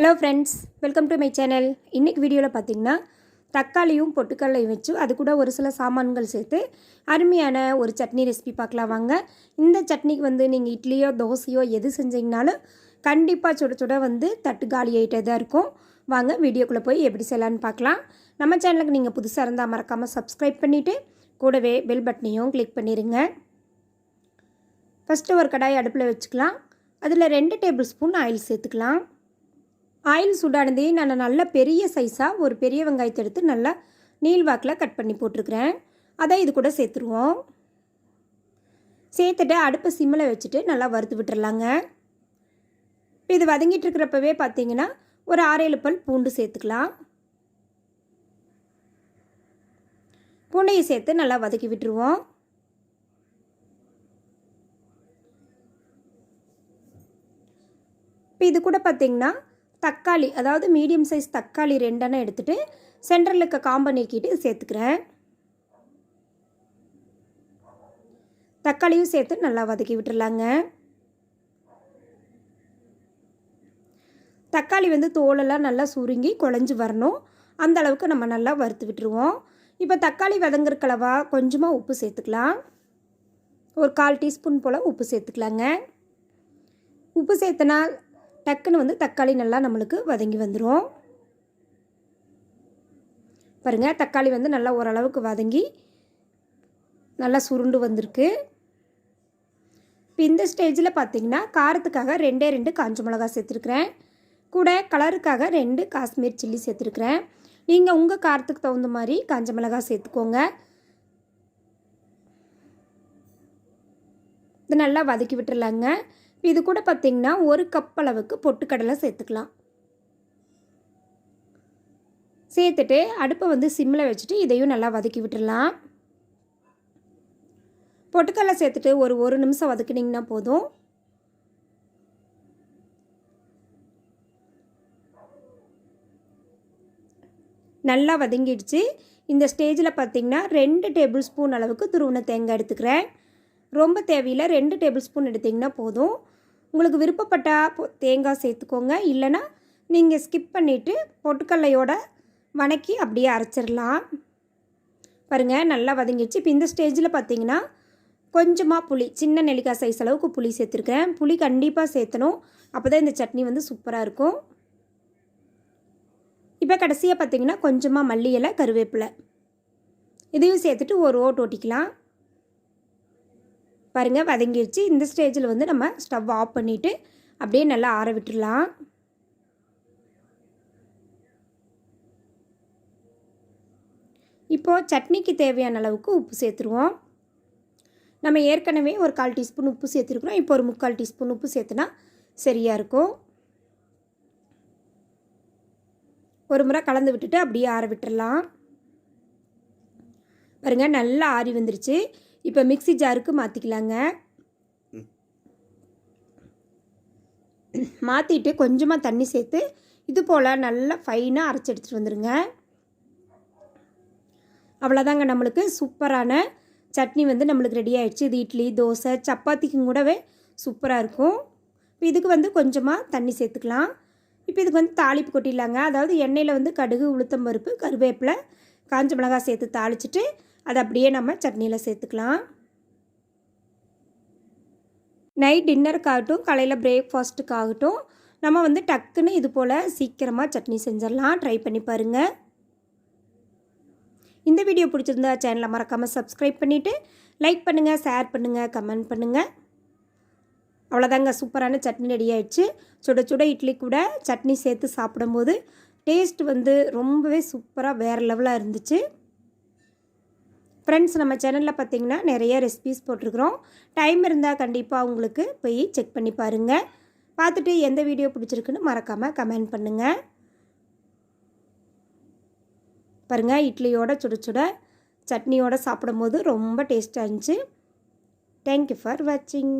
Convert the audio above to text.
Hello friends welcome to my channel இன்றைக்கி வீடியோவில் பார்த்தீங்கன்னா தக்காளியும் பொட்டுக்கடலையும் வச்சு அது கூட ஒரு சில சாமான்கள் சேர்த்து அருமையான ஒரு சட்னி ரெசிபி பார்க்கலாம் வாங்க. இந்த சட்னிக்கு வந்து நீங்கள் இட்லியோ தோசையோ எது செஞ்சீங்கனாலும் கண்டிப்பாக சுட சுட வந்து தட்டு காலி ஆகிட்டே தான் இருக்கும். வாங்க வீடியோக்குள்ளே போய் எப்படி செய்யலான்னு பார்க்கலாம். நம்ம சேனலுக்கு நீங்கள் புதுசாக இருந்தால் மறக்காமல் சப்ஸ்கிரைப் பண்ணிவிட்டு கூடவே பெல் பட்டனையும் கிளிக் பண்ணிடுங்க ஃபஸ்ட்டு ஒரு கடாய் அடுப்பில் வச்சுக்கலாம். அதில் ரெண்டு டேபிள் ஸ்பூன் ஆயில் சேர்த்துக்கலாம். ஆயில் சூடானதே நான் நல்ல பெரிய சைஸாக ஒரு பெரிய வெங்காயத்தை எடுத்து நல்லா நீள்வாக்கில் கட் பண்ணி போட்டிருக்கிறேன். அதை இது கூட சேர்த்துருவோம். சேர்த்துட்டு அடுப்பை சிம்மில் வச்சுட்டு நல்லா வறுத்து விட்டுறலாங்க. இப்போ இது வதங்கிட்டு இருக்கிறப்பவே பார்த்தீங்கன்னா ஒரு ஆறேழு பல் பூண்டு சேர்த்துக்கலாம். பூண்டையை சேர்த்து நல்லா வதக்கி விட்டுருவோம். இப்போ இது கூட பார்த்திங்கன்னா தக்காளி அதாவது மீடியம் சைஸ் தக்காளி ரெண்டெண்ணம் எடுத்துகிட்டு சென்டரில் இருக்க காம்பை நீக்கிட்டு சேர்த்துக்கிறேன். தக்காளியும் சேர்த்து நல்லா வதக்கி விட்டுடலாங்க தக்காளி வந்து தோலெல்லாம் நல்லா சுருங்கி குழஞ்சி வரணும். அந்த அளவுக்கு நம்ம நல்லா வறுத்து விட்டுருவோம். இப்போ தக்காளி வதங்குறக்களவா கொஞ்சமாக உப்பு சேர்த்துக்கலாம். ஒரு கால் டீஸ்பூன் போல் உப்பு சேர்த்துக்கலாங்க. உப்பு சேர்த்தனா டக்குன்னு வந்து தக்காளி நல்லா நம்மளுக்கு வதங்கி வந்துடும் பாருங்கள் தக்காளி வந்து நல்லா ஓரளவுக்கு வதங்கி நல்லா சுருண்டு வந்திருக்கு. இப்போ இந்த ஸ்டேஜில் பார்த்தீங்கன்னா காரத்துக்காக ரெண்டே ரெண்டு காஞ்ச மிளகா சேர்த்துருக்குறேன். கூட கலருக்காக ரெண்டு காஷ்மீர் சில்லி சேர்த்துருக்குறேன். நீங்கள் உங்கள் காரத்துக்கு தகுந்த மாதிரி காஞ்ச மிளகா சேர்த்துக்கோங்க. இது நல்லா வதக்கி விட்டுடலாங்க இது கூட பார்த்திங்கன்னா ஒரு கப் அளவுக்கு பொட்டுக்கடலை சேர்த்துக்கலாம். சேர்த்துட்டு அடுப்பை வந்து சிம்மில் வச்சுட்டு இதையும் நல்லா வதக்கி விட்டுடலாம். பொட்டுக்கடலை சேர்த்துட்டு ஒரு ஒரு நிமிஷம் வதக்கினீங்கன்னா போதும். நல்லா வதங்கிடுச்சு. இந்த ஸ்டேஜில் பார்த்திங்கன்னா ரெண்டு டேபிள் ஸ்பூன் அளவுக்கு துருவன தேங்காய் எடுத்துக்கிறேன். ரொம்ப தேவையில்லை. ரெண்டு டேபிள் ஸ்பூன் எடுத்திங்கன்னா போதும். உங்களுக்கு விருப்பப்பட்டால் தேங்காய் சேர்த்துக்கோங்க. இல்லைனா நீங்கள் ஸ்கிப் பண்ணிவிட்டு பொட்டுக்கல்லையோட வணக்கி அப்படியே அரைச்சிடலாம். பாருங்கள் நல்லா வதங்கிடுச்சு. இப்போ இந்த ஸ்டேஜில் பார்த்தீங்கன்னா கொஞ்சமாக புளி சின்ன நெல்லிக்காய் சைஸ் அளவுக்கு புளி சேர்த்துருக்கேன். புளி கண்டிப்பாக சேர்த்தணும். அப்போ தான் இந்த சட்னி வந்து சூப்பராக இருக்கும். இப்போ கடைசியாக பார்த்தீங்கன்னா கொஞ்சமாக மல்லி இலை கருவேப்பிலை. இதையும் சேர்த்துட்டு ஒரு ஓட்டு ஓட்டிக்கலாம். பாருங்கள் வதங்கிடுச்சு இந்த ஸ்டேஜில் வந்து நம்ம ஸ்டவ் ஆஃப் பண்ணிவிட்டு அப்படியே நல்லா ஆற விட்டுடலாம் இப்போது சட்னிக்கு தேவையான அளவுக்கு உப்பு சேர்த்துருவோம். நம்ம ஏற்கனவே ஒரு கால் டீஸ்பூன் உப்பு சேர்த்துருக்குறோம். இப்போ ஒரு முக்கால் டீஸ்பூன் உப்பு சேர்த்துனா சரியாக இருக்கும். ஒரு முறை கலந்து விட்டுட்டு அப்படியே ஆற விட்டுடலாம் பாருங்கள் நல்லா ஆறி வந்துருச்சு. இப்போ மிக்சி ஜாருக்கு மாற்றிக்கலாங்க மாற்றிட்டு கொஞ்சமாக தண்ணி சேர்த்து இது போல் நல்லா ஃபைனாக அரைச்சி எடுத்துகிட்டு வந்துடுங்க அவ்வளோதாங்க நம்மளுக்கு சூப்பரான சட்னி வந்து நம்மளுக்கு ரெடி ஆகிடுச்சு இது இட்லி தோசை சப்பாத்திக்கும் கூடவே சூப்பராக இருக்கும். இப்போ இதுக்கு வந்து கொஞ்சமாக தண்ணி சேர்த்துக்கலாம். இப்போ இதுக்கு வந்து தாளிப்பு கொட்டிடலாங்க. அதாவது எண்ணெயில் வந்து கடுகு உளுத்தம் பருப்பு கருவேப்பிலை காஞ்ச மிளகாய் சேர்த்து தாளிச்சிட்டு அதை அப்படியே நம்ம சட்னியில் சேர்த்துக்கலாம். நைட் டின்னருக்காகட்டும் காலையில் பிரேக்ஃபாஸ்ட்டுக்காகட்டும் நம்ம வந்து டக்குன்னு இது போல் சீக்கிரமாக சட்னி செஞ்சிடலாம். ட்ரை பண்ணி பாருங்கள் இந்த வீடியோ பிடிச்சிருந்தா சேனலை மறக்காமல் சப்ஸ்கிரைப் பண்ணிவிட்டு லைக் பண்ணுங்கள் ஷேர் பண்ணுங்கள் கமெண்ட் பண்ணுங்கள் அவ்வளோதாங்க சூப்பரான சட்னி ரெடி ஆயிடுச்சு. சுட சுட இட்லி கூட சட்னி சேர்த்து சாப்பிடும்போது டேஸ்ட் வந்து ரொம்பவே சூப்பராக வேறு லெவலாக இருந்துச்சு. ஃப்ரெண்ட்ஸ் நம்ம சேனலில் பார்த்திங்கன்னா நிறைய ரெசிபிஸ் போட்டிருக்கிறோம். டைம் இருந்தால் கண்டிப்பாக உங்களுக்கு போய் செக் பண்ணி பாருங்கள் பார்த்துட்டு எந்த வீடியோ பிடிச்சிருக்குன்னு மறக்காமல் கமெண்ட் பண்ணுங்கள் பாருங்கள் இட்லியோட சுட சுட சட்னியோடு சாப்பிடும்போது ரொம்ப டேஸ்ட்டாக இருந்துச்சு. தேங்க்யூ ஃபார் வாட்சிங்